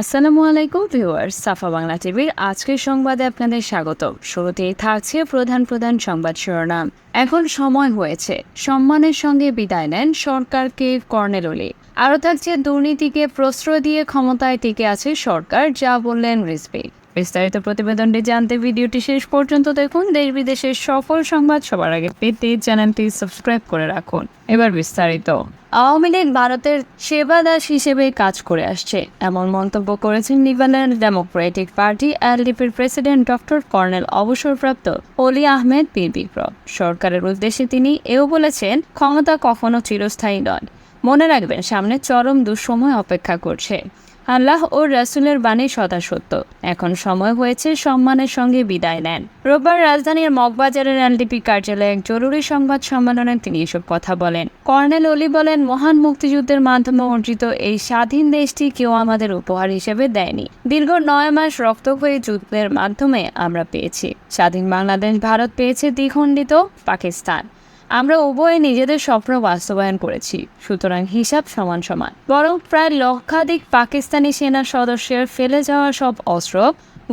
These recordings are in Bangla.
আসসালামু আলাইকুম ভিউয়ার্স, সাফা বাংলা টিভির আজকের সংবাদে আপনাদের স্বাগত শুরুতেই থাকছে প্রধান প্রধান সংবাদ শিরোনাম। এখন সময় হয়েছে, সম্মানের সঙ্গে বিদায় নেন সরকারকে কর্নেল ওলি আরও থাকছে দুর্নীতিকে প্রশ্রয় দিয়ে ক্ষমতায় টিকে আছে সরকার, যা বললেন রিজভি। বিস্তারিত প্রতিবেদনটি জানতে ভিডিওটি শেষ পর্যন্ত দেখুন। দেশ বিদেশের সফল সংবাদ সবার আগে পেতে চ্যানেলটি সাবস্ক্রাইব করে রাখুন। এবার বিস্তারিত। আওয়ামী লীগ ভারতের সেবাদাস হিসেবে কাজ করে আসছে। এমন মন্তব্য করেছেন লিবানন ডেমোক্রেটিক পার্টি এলডিপির প্রেসিডেন্ট ডক্টর কর্নেল অবসরপ্রাপ্ত অলি আহমেদ পীর সরকারের উদ্দেশ্যে তিনি এও বলেছেন, ক্ষমতা কখনো চিরস্থায়ী নয়। মনে রাখবেন, সামনে চরম দুঃসময় অপেক্ষা করছে। আল্লাহ ও রাসুলের বাণী সদা সত্য এখন সময় হয়েছে সম্মানের সঙ্গে বিদায় নেন। রোববার রাজধানীর মগবাজারের এলডিপি কার্যালয়ে এক জরুরি সংবাদ সম্মেলনে তিনি এসব কথা বলেন। কর্নেল অলি বলেন, মহান মুক্তিযুদ্ধের মাধ্যমে অর্জিত এই স্বাধীন দেশটি কেউ আমাদের উপহার হিসেবে দেয়নি। দীর্ঘ নয় মাস রক্তক্ষয়ী যুদ্ধের মাধ্যমে আমরা পেয়েছি। স্বাধীন বাংলাদেশ ভারত পেয়েছে দ্বিখণ্ডিত পাকিস্তান। আমরা উভয়ে নিজেদের স্বপ্ন বাস্তবায়ন করেছি, সুতরাং হিসাব সমান সমান। বরং প্রায় লক্ষাধিক পাকিস্তানি সেনা সদস্যের ফেলে যাওয়া সব অস্ত্র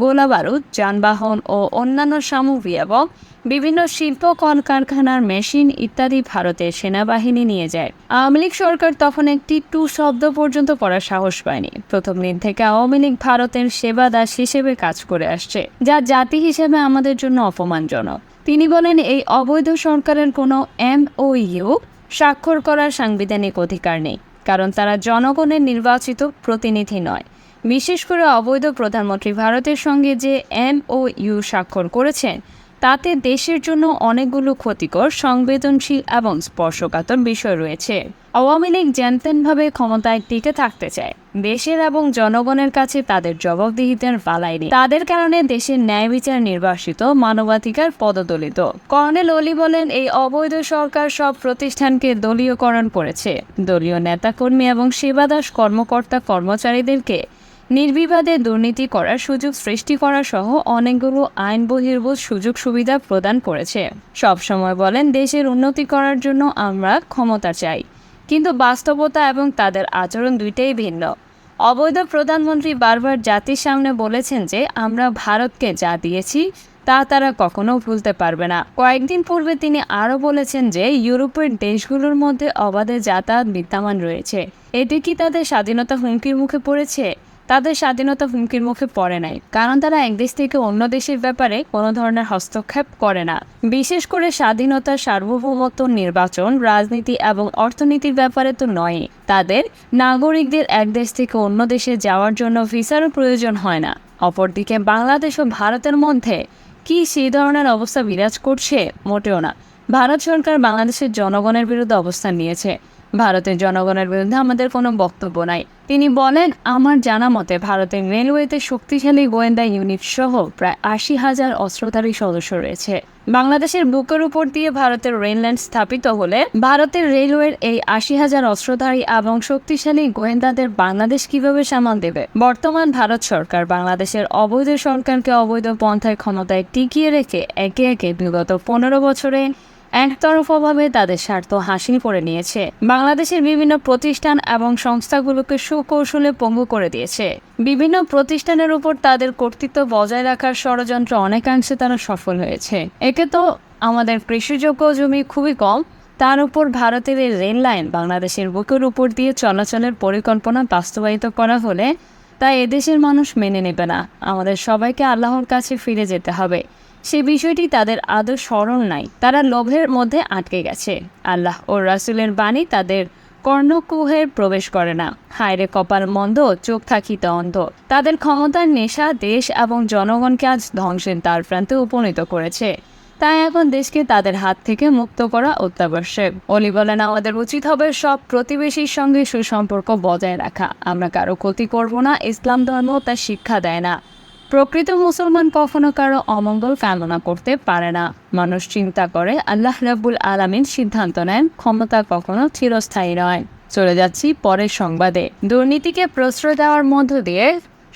গোলা বারুদ যানবাহন ও অন্যান্য সামগ্রী এবং বিভিন্ন শিল্প কলকারখানার মেশিন ইত্যাদি ভারতের সেনাবাহিনী নিয়ে যায়। আওয়ামী লীগ সরকার তখন একটি টু শব্দ পর্যন্ত পড়ার সাহস পায়নি। প্রথম দিন থেকে আওয়ামী লীগ ভারতের সেবা দাস হিসেবে কাজ করে আসছে, যা জাতি হিসেবে আমাদের জন্য অপমানজনক। তিনি বলেন, এই অবৈধ সরকারের কোনো এম ও ইউ স্বাক্ষর করার সাংবিধানিক অধিকার নেই, কারণ তারা জনগণের নির্বাচিত প্রতিনিধি নয়। বিশেষ করে অবৈধ প্রধানমন্ত্রী ভারতের সঙ্গে যে এম ও ইউ স্বাক্ষর করেছেন, তাতে দেশের জন্য অনেকগুলো ক্ষতিকর, সংবেদনশীল এবং স্পর্শকাতর বিষয় রয়েছে। আওয়ামী লীগ জ্যানতেনভাবে ক্ষমতায় টিকে থাকতে চায় দেশের এবং জনগণের কাছে তাদের জবাবদিহিতার পালাই নেই। তাদের কারণে দেশের ন্যায় বিচার নির্বাসিত, মানবাধিকার পদদলিত। কর্নেল অলি বলেন, এই অবৈধ সরকার সব প্রতিষ্ঠানকে দলীয়করণ করেছে। দলীয় নেতাকর্মী এবং সেবাদাস কর্মকর্তা কর্মচারীদেরকে নির্বিবাদে দুর্নীতি করার সুযোগ সৃষ্টি করা সহ অনেকগুলো আইন বহির্ভূত সুযোগ সুবিধা প্রদান করেছে। সবসময় বলেন, দেশের উন্নতি করার জন্য আমরা ক্ষমতা চাই। কিন্তু বাস্তবতা এবং তাদের আচরণ দুইটাই ভিন্ন। অবৈধ প্রধানমন্ত্রী বারবার জাতির সামনে বলেছেন যে, আমরা ভারতকে যা দিয়েছি, তা তারা কখনো ভুলতে পারবে না। কয়েকদিন পূর্বে তিনি আরও বলেছেন যে, ইউরোপের দেশগুলোর মধ্যে অবাধে যাতায়াত বিদ্যমান রয়েছে। এটি কি তাদের স্বাধীনতা হুমকির মুখে পড়েছে? তাদের স্বাধীনতা হুমকির মুখে পড়ে নাই, কারণ তারা এক দেশ থেকে অন্য দেশের ব্যাপারে কোনো ধরনের হস্তক্ষেপ করে না। বিশেষ করে স্বাধীনতা সার্বভৌমত্ব নির্বাচন, রাজনীতি এবং অর্থনীতির ব্যাপারে তো নয়। তাদের নাগরিকদের এক দেশ থেকে অন্য দেশে যাওয়ার জন্য ভিসারও প্রয়োজন হয় না। অপরদিকে বাংলাদেশ ও ভারতের মধ্যে কি সেই ধরনের অবস্থা বিরাজ করছে মোটেও না। ভারত সরকার বাংলাদেশের জনগণের বিরুদ্ধে অবস্থান নিয়েছে। ভারতের জনগণের বিরুদ্ধে আমাদের কোনো বক্তব্য নাই। তিনি বলেন, আমার জানা মতে ভারতের রেলওয়েতে শক্তিশালী গোয়েন্দা ইউনিট সহ প্রায় আশি হাজার অস্ত্রধারী সদস্য রয়েছে। বাংলাদেশের বুকের উপর দিয়ে ভারতের রেললাইন স্থাপিত হলে ভারতের রেলওয়ের এই আশি হাজার অস্ত্রধারী এবং শক্তিশালী গোয়েন্দাদের বাংলাদেশ কীভাবে সামাল দেবে? বর্তমান ভারত সরকার বাংলাদেশের অবৈধ সরকারকে অবৈধ পন্থায় ক্ষমতায় টিকিয়ে রেখে একে একে বিগত পনেরো বছরে একতরফাভাবে তাদের স্বার্থ হাসিল করে নিয়েছে। বাংলাদেশের বিভিন্ন প্রতিষ্ঠান এবং সংস্থাগুলোকে সুকৌশলে পঙ্গু করে দিয়েছে। বিভিন্ন প্রতিষ্ঠানের উপর তাদের কর্তৃত্ব বজায় রাখার ষড়যন্ত্র অনেকাংশে তারা সফল হয়েছে। একে তো আমাদের কৃষিযোগ্য জমি খুবই কম, তার উপর ভারতের এই রেল লাইন বাংলাদেশের বুকের উপর দিয়ে চলাচলের পরিকল্পনা বাস্তবায়িত করা হলে তা এদেশের মানুষ মেনে নেবে না। আমাদের সবাইকে আল্লাহর কাছে ফিরে যেতে হবে। সে বিষয়টি তাদের আদৌ স্মরণ নাই। তারা লোভের মধ্যে আটকে গেছে। আল্লাহ ও রাসুলের বাণী তাদের কর্ণকুহের প্রবেশ করে না। হায়রে কপাল মন্দ, চোখ থাকিতে অন্ধ। তাদের ক্ষমতার নেশা দেশ এবং জনগণকে আজ ধ্বংসের তার প্রান্তে উপনীত করেছে। তাই এখন দেশকে তাদের হাত থেকে মুক্ত করা অত্যাবশ্যক। অলি বলেন, আমাদের উচিত হবে সব প্রতিবেশীর সঙ্গে সুসম্পর্ক বজায় রাখা। আমরা কারও ক্ষতি করব না, ইসলাম ধর্ম তা শিক্ষা দেয় না। প্রকৃত মুসলমান কখনো কারও অমঙ্গল কামনা করতে পারে না। মানুষ চিন্তা করে আল্লাহ রাব্বুল আলামিন সিদ্ধান্ত নেন, ক্ষমতা কখনো চিরস্থায়ী নয়। চলে যাচ্ছি পরের সংবাদে। দুর্নীতিকে প্রশ্রয় দেওয়ার মধ্য দিয়ে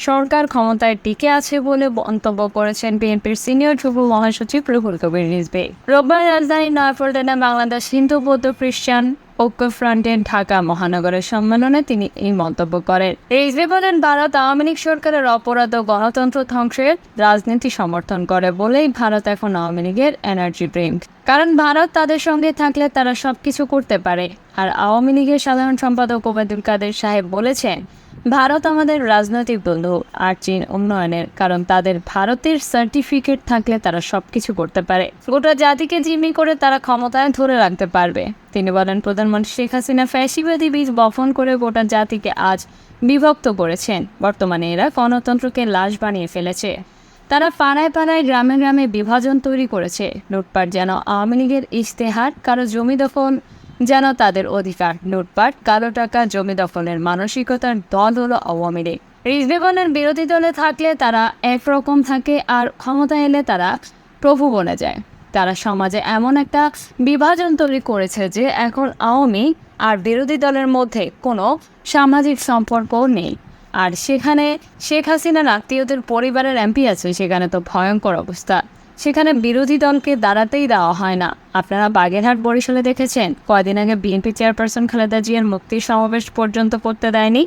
সরকার ক্ষমতায় টিকে আছে বলে মন্তব্য করেছেন বিএনপির সিনিয়র যুব মহাসচিব রুহুল কবির রিজবে রোববার রাজধানী নয়াপল্টনে বাংলাদেশ হিন্দু বৌদ্ধ খ্রিস্টান ঐক্য ফ্রন্টের ঢাকা মহানগরের সম্মেলনে তিনি এই মন্তব্য করেন। এই বলেন ভারত আওয়ামী লীগ সরকারের অপরাধ ও গণতন্ত্র ধ্বংসের রাজনীতি সমর্থন করে বলেই ভারত এখন আওয়ামী লীগের এনার্জি ড্রিঙ্ক। কারণ ভারত তাদের সঙ্গে থাকলে তারা সবকিছু করতে পারে। আর আওয়ামী লীগের সাধারণ সম্পাদক ওবায়দুল কাদের সাহেব বলেছেন ভারত আমাদের রাজনৈতিক বন্ধু আর চীন উন্নয়নের, কারণ তাদের ভারতের সার্টিফিকেট থাকলে তারা সব কিছু করতে পারে। গোটা জাতিকে জিম্মি করে তারা ক্ষমতায় ধরে রাখতে পারবে। তিনি বলেন, প্রধানমন্ত্রী শেখ হাসিনা ফ্যাসিবাদী বীজ বপন করে গোটা জাতিকে আজ বিভক্ত করেছেন। বর্তমানে এরা গণতন্ত্রকে লাশ বানিয়ে ফেলেছে। তারা পাড়ায় পাড়ায়, গ্রামে গ্রামে বিভাজন তৈরি করেছে। লুটপাট যেন আওয়ামী লীগের ইশতেহার, কারও জমি দখল যেন তাদের অধিকার লুটপাট, কালো টাকা, জমি দখলের মানসিকতার দল হলো আওয়ামী লীগ। রিজনেবলের বিরোধী দলে থাকলে তারা একরকম থাকে আর ক্ষমতা এলে তারা প্রভু বনে যায়। তারা সমাজে এমন একটা বিভাজন তৈরি করেছে যে এখন আওয়ামী আর বিরোধী দলের মধ্যে কোনো সামাজিক সম্পর্ক নেই। আর সেখানে শেখ হাসিনার আত্মীয়দের পরিবারের এমপি আছে, সেখানে তো ভয়ঙ্কর অবস্থা। সেখানে বিরোধী দলকে দাঁড়াতেই দেওয়া হয় না। আপনারা বাগেরহাট বরিশালে দেখেছেন, কয়দিন আগে বিএনপি চেয়ারপারসন খালেদা জিয়ার মুক্তি সমাবেশ পর্যন্ত করতে দেয়নি।